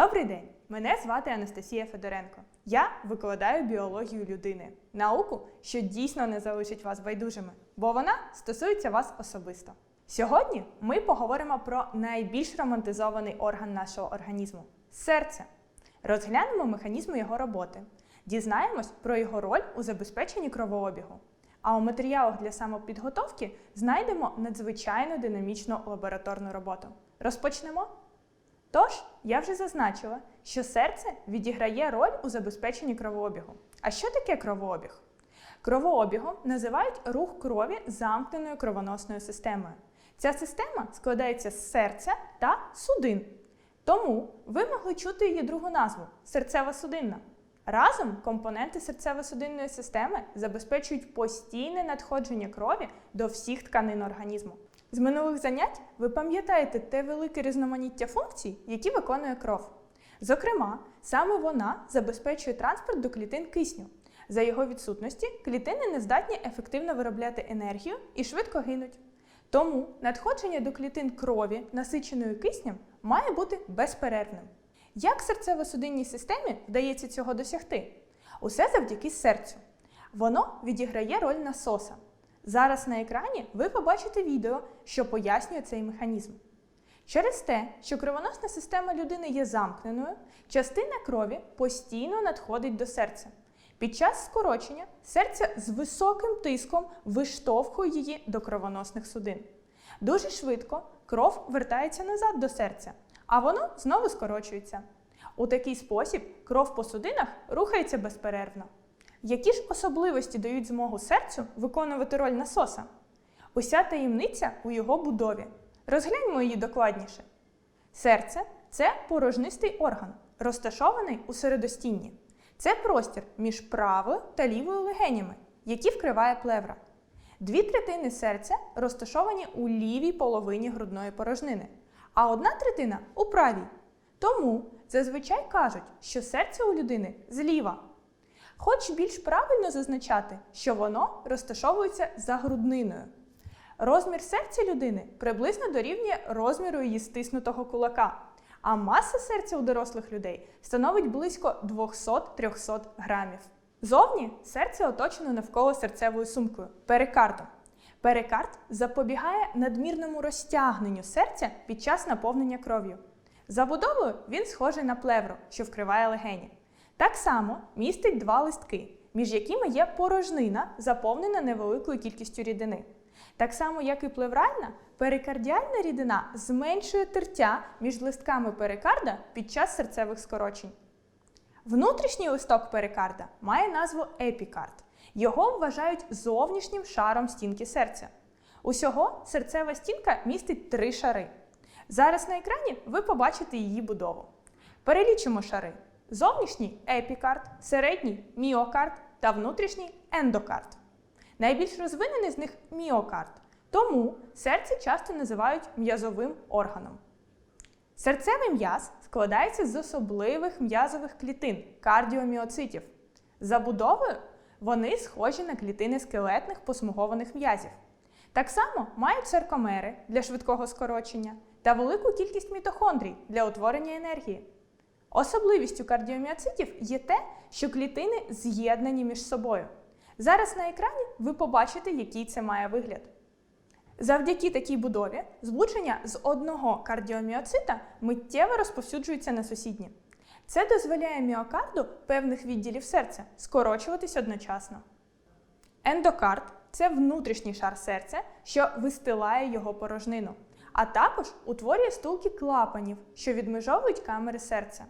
Добрий день! Мене звати Анастасія Федоренко. Я викладаю біологію людини, науку, що дійсно не залишить вас байдужими, бо вона стосується вас особисто. Сьогодні ми поговоримо про найбільш романтизований орган нашого організму серце. Розглянемо механізми його роботи, дізнаємось про його роль у забезпеченні кровообігу. А у матеріалах для самопідготовки знайдемо надзвичайно динамічну лабораторну роботу. Розпочнемо? Тож, я вже зазначила, що серце відіграє роль у забезпеченні кровообігу. А що таке кровообіг? Кровообігом називають рух крові замкненою кровоносною системою. Ця система складається з серця та судин. Тому ви могли чути її другу назву серцево-судинна. Разом компоненти серцево-судинної системи забезпечують постійне надходження крові до всіх тканин організму. З минулих занять ви пам'ятаєте те велике різноманіття функцій, які виконує кров. Зокрема, саме вона забезпечує транспорт до клітин кисню. За його відсутності клітини не здатні ефективно виробляти енергію і швидко гинуть. Тому надходження до клітин крові, насиченої киснем, має бути безперервним. Як серцево-судинній системі вдається цього досягти? Усе завдяки серцю. Воно відіграє роль насоса. Зараз на екрані ви побачите відео, що пояснює цей механізм. Через те, що кровоносна система людини є замкненою, частина крові постійно надходить до серця. Під час скорочення серце з високим тиском виштовхує її до кровоносних судин. Дуже швидко кров вертається назад до серця, а воно знову скорочується. У такий спосіб кров по судинах рухається безперервно. Які ж особливості дають змогу серцю виконувати роль насоса? Уся таємниця у його будові. Розгляньмо її докладніше. Серце це порожнистий орган, розташований у середостінні. Це простір між правою та лівою легенями, які вкриває плевра. Дві третини серця розташовані у лівій половині грудної порожнини, а одна третина у правій. Тому зазвичай кажуть, що серце у людини зліва. Хоч більш правильно зазначати, що воно розташовується за грудниною. Розмір серця людини приблизно дорівнює розміру її стиснутого кулака, а маса серця у дорослих людей становить близько 200-300 грамів. Зовні серце оточено навколо серцевою сумкою перикардом. Перикард запобігає надмірному розтягненню серця під час наповнення кров'ю. Забудовою він схожий на плевру, що вкриває легені. Так само містить два листки, між якими є порожнина, заповнена невеликою кількістю рідини. Так само, як і плевральна, перикардіальна рідина зменшує тертя між листками перикарда під час серцевих скорочень. Внутрішній листок перикарда має назву епікард. Його вважають зовнішнім шаром стінки серця. Усього серцева стінка містить три шари. Зараз на екрані ви побачите її будову. Перелічимо шари: зовнішній епікард, середній міокард та внутрішній ендокард. Найбільш розвинений з них міокард, тому серце часто називають м'язовим органом. Серцевий м'яз складається з особливих м'язових клітин кардіоміоцитів. За будовою вони схожі на клітини скелетних посмугованих м'язів. Так само мають саркомери для швидкого скорочення та велику кількість мітохондрій для утворення енергії. Особливістю кардіоміоцитів є те, що клітини з'єднані між собою. Зараз на екрані ви побачите, який це має вигляд. Завдяки такій будові злучення з одного кардіоміоцита миттєво розповсюджується на сусідні. Це дозволяє міокарду певних відділів серця скорочуватись одночасно. Ендокард це внутрішній шар серця, що вистилає його порожнину, а також утворює стулки клапанів, що відмежовують камери серця.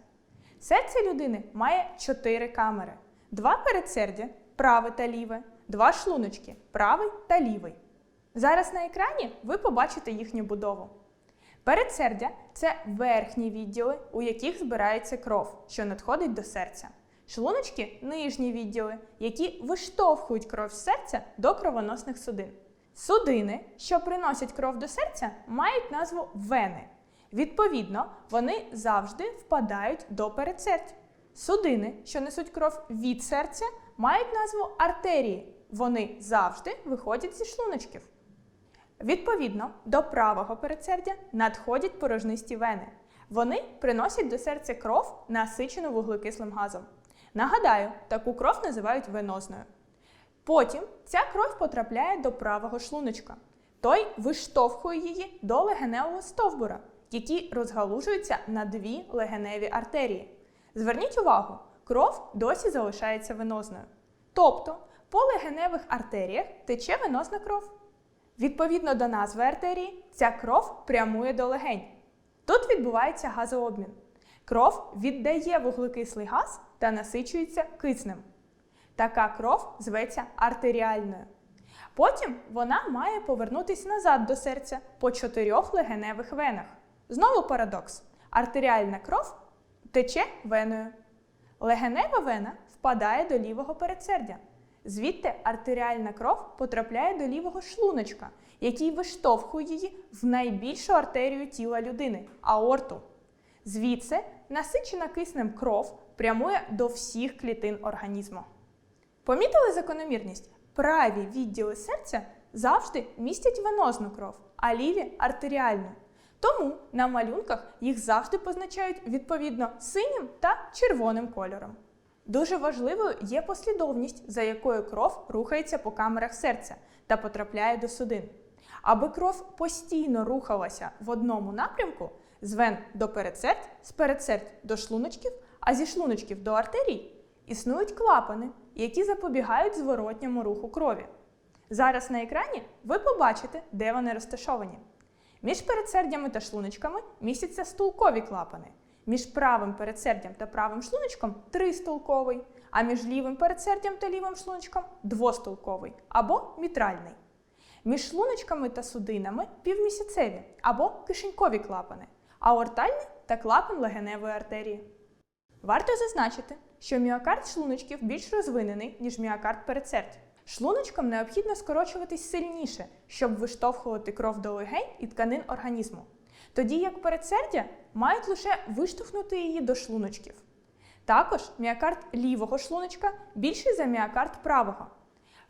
Серце людини має чотири камери: два передсердя, праве та ліве, два шлуночки, правий та лівий. Зараз на екрані ви побачите їхню будову. Передсердя це верхні відділи, у яких збирається кров, що надходить до серця. Шлуночки нижні відділи, які виштовхують кров з серця до кровоносних судин. Судини, що приносять кров до серця, мають назву вени. Відповідно, вони завжди впадають до передсердь. Судини, що несуть кров від серця, мають назву артерії. Вони завжди виходять зі шлуночків. Відповідно, до правого передсердя надходять порожнисті вени. Вони приносять до серця кров, насичену вуглекислим газом. Нагадаю, таку кров називають венозною. Потім ця кров потрапляє до правого шлуночка. Той виштовхує її до легеневого стовбура, який розгалужується на дві легеневі артерії. Зверніть увагу, кров досі залишається венозною. Тобто по легеневих артеріях тече венозна кров. Відповідно до назви артерії, ця кров прямує до легень. Тут відбувається газообмін. Кров віддає вуглекислий газ та насичується киснем. Така кров зветься артеріальною. Потім вона має повернутися назад до серця по чотирьох легеневих венах. Знову парадокс: артеріальна кров тече веною. Легенева вена впадає до лівого передсердя. Звідти артеріальна кров потрапляє до лівого шлуночка, який виштовхує її в найбільшу артерію тіла людини аорту. Звідси насичена киснем кров прямує до всіх клітин організму. Помітили закономірність? Праві відділи серця завжди містять венозну кров, а ліві артеріальну. Тому на малюнках їх завжди позначають відповідно синім та червоним кольором. Дуже важливою є послідовність, за якою кров рухається по камерах серця та потрапляє до судин. Аби кров постійно рухалася в одному напрямку з вен до передсердь, з передсердь до шлуночків, а зі шлуночків до артерій, існують клапани, які запобігають зворотньому руху крові. Зараз на екрані ви побачите, де вони розташовані. Між передсердями та шлуночками містяться стулкові клапани. Між правим передсердям та правим шлуночком тристулковий, а між лівим передсердям та лівим шлуночком двостулковий або мітральний. Між шлуночками та судинами півмісяцеві або кишенькові клапани, аортальний та клапан легеневої артерії. Варто зазначити, що міокард шлуночків більш розвинений, ніж міокард передсердь. Шлуночкам необхідно скорочуватись сильніше, щоб виштовхувати кров до легень і тканин організму. Тоді як передсердя мають лише виштовхнути її до шлуночків. Також міокард лівого шлуночка більший за міокард правого.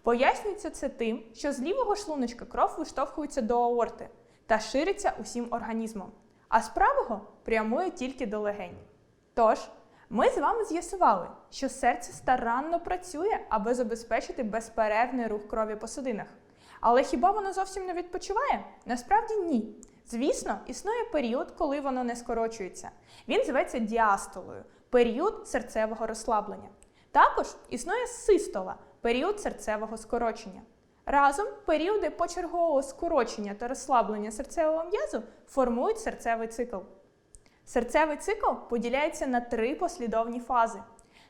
Пояснюється це тим, що з лівого шлуночка кров виштовхується до аорти та шириться усім організмом, а з правого прямує тільки до легень. Тож, ми з вами з'ясували, що серце старанно працює, аби забезпечити безперервний рух крові по судинах. Але хіба воно зовсім не відпочиває? Насправді ні. Звісно, існує період, коли воно не скорочується. Він зветься діастолою період серцевого розслаблення. Також існує систола період серцевого скорочення. Разом періоди почергового скорочення та розслаблення серцевого м'язу формують серцевий цикл. Серцевий цикл поділяється на три послідовні фази.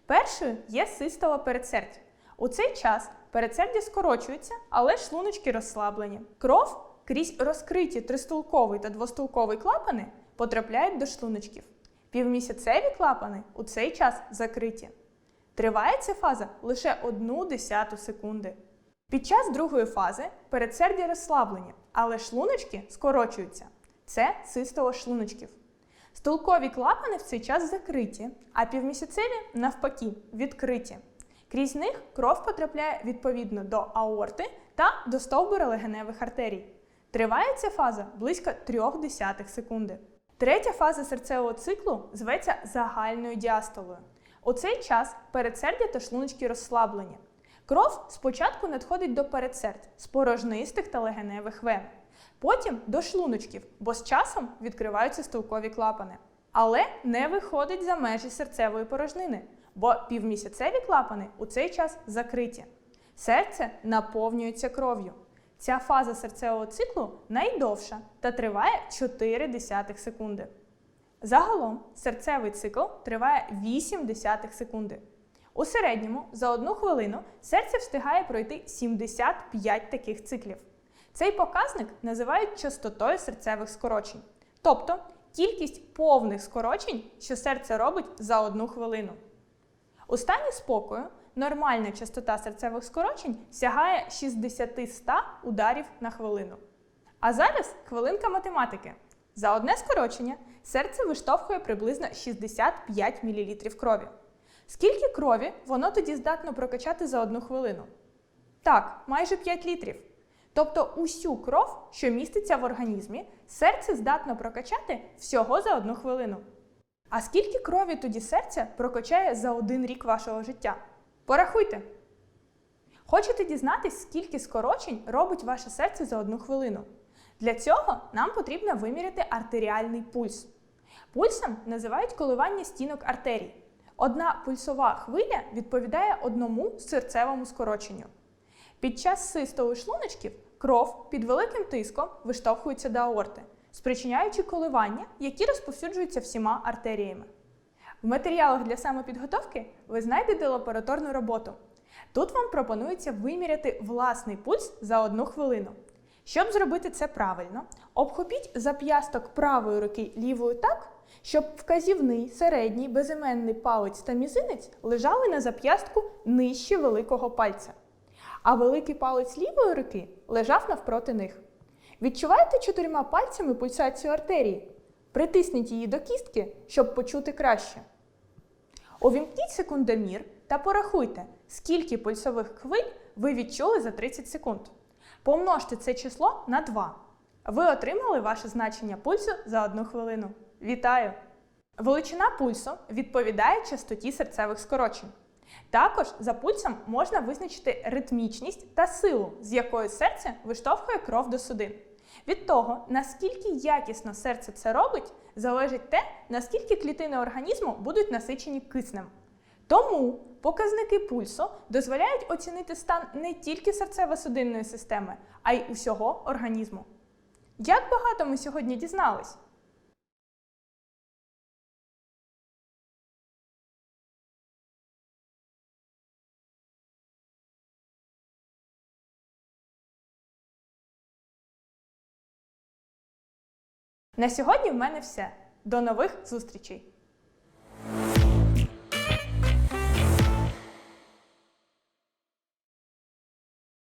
Першою є систола передсердь. У цей час передсердя скорочується, але шлуночки розслаблені. Кров крізь розкриті тристулковий та двостулковий клапани потрапляють до шлуночків. Півмісяцеві клапани у цей час закриті. Триває ця фаза лише одну десяту секунди. Під час другої фази передсердя розслаблені, але шлуночки скорочуються. Це систола шлуночків. Стулкові клапани в цей час закриті, а півмісяцеві, навпаки, відкриті. Крізь них кров потрапляє відповідно до аорти та до стовбура легеневих артерій. Триває ця фаза близько 0,3 секунди. Третя фаза серцевого циклу зветься загальною діастолою. У цей час передсердя та шлуночки розслаблені. Кров спочатку надходить до передсердь з порожнистих та легеневих вен, потім до шлуночків, бо з часом відкриваються стулкові клапани. Але не виходить за межі серцевої порожнини, бо півмісяцеві клапани у цей час закриті. Серце наповнюється кров'ю. Ця фаза серцевого циклу найдовша та триває 4 десятих секунди. Загалом серцевий цикл триває 8 десятих секунди. У середньому за одну хвилину серце встигає пройти 75 таких циклів. Цей показник називають частотою серцевих скорочень, тобто кількість повних скорочень, що серце робить за одну хвилину. У стані спокою нормальна частота серцевих скорочень сягає 60-100 ударів на хвилину. А зараз хвилинка математики. За одне скорочення серце виштовхує приблизно 65 мл крові. Скільки крові воно тоді здатно прокачати за одну хвилину? Так, майже 5 літрів. Тобто усю кров, що міститься в організмі, серце здатно прокачати всього за одну хвилину. А скільки крові тоді серця прокачає за один рік вашого життя? Порахуйте. Хочете дізнатись, скільки скорочень робить ваше серце за одну хвилину? Для цього нам потрібно виміряти артеріальний пульс. Пульсом називають коливання стінок артерій. Одна пульсова хвиля відповідає одному серцевому скороченню. Під час систолу шлуночків кров під великим тиском виштовхується до аорти, спричиняючи коливання, які розповсюджуються всіма артеріями. В матеріалах для самопідготовки ви знайдете лабораторну роботу. Тут вам пропонується виміряти власний пульс за одну хвилину. Щоб зробити це правильно, обхопіть зап'ясток правої руки лівою так, щоб вказівний, середній, безіменний палець та мізинець лежали на зап'ястку нижче великого пальця, а великий палець лівої руки лежав навпроти них. Відчуваєте чотирма пальцями пульсацію артерії? Притисніть її до кістки, щоб почути краще. Увімкніть секундомір та порахуйте, скільки пульсових хвиль ви відчули за 30 секунд. Помножте це число на 2. Ви отримали ваше значення пульсу за одну хвилину. Вітаю! Величина пульсу відповідає частоті серцевих скорочень. Також за пульсом можна визначити ритмічність та силу, з якою серце виштовхує кров до судин. Від того, наскільки якісно серце це робить, залежить те, наскільки клітини організму будуть насичені киснем. Тому показники пульсу дозволяють оцінити стан не тільки серцево-судинної системи, а й усього організму. Як багато ми сьогодні дізнались? На сьогодні в мене все. До нових зустрічей!